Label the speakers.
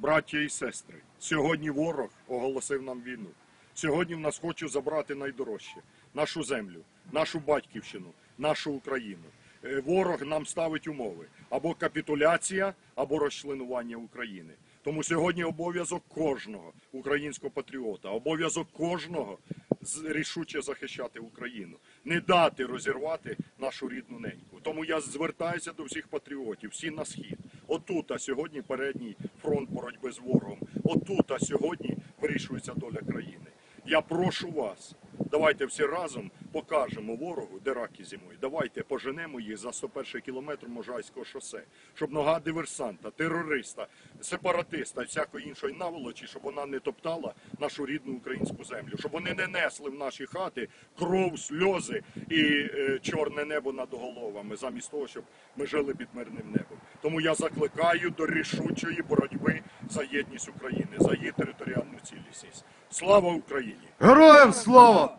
Speaker 1: Браття і сестри, сьогодні ворог оголосив нам війну. Сьогодні в нас хочуть забрати найдорожче нашу землю, нашу батьківщину, нашу Україну. Е, Ворог нам ставить умови або капітуляція, або розчленування України. Тому сьогодні обов'язок кожного українського патріота, обов'язок кожного рішуче захищати Україну, не дати розірвати нашу рідну неньку. Тому я звертаюся до всіх патріотів, всі на схід. Отут, а сьогодні передній фронт боротьби з ворогом. Отут, а сьогодні вирішується доля країни. Я прошу вас, давайте всі разом покажемо ворогу, де раки зимою. Давайте поженемо їх за 101 кілометр Можайського шосе, щоб нога диверсанта, терориста, сепаратиста всякої іншої наволочі, щоб вона не топтала нашу рідну українську землю, щоб вони не несли в наші хати кров, сльози і е, чорне небо над головами, замість того, щоб ми жили під мирним небом. Тому я закликаю до рішучої боротьби за єдність України, за її територіальну цілісність. Слава Україні!
Speaker 2: Героям слава!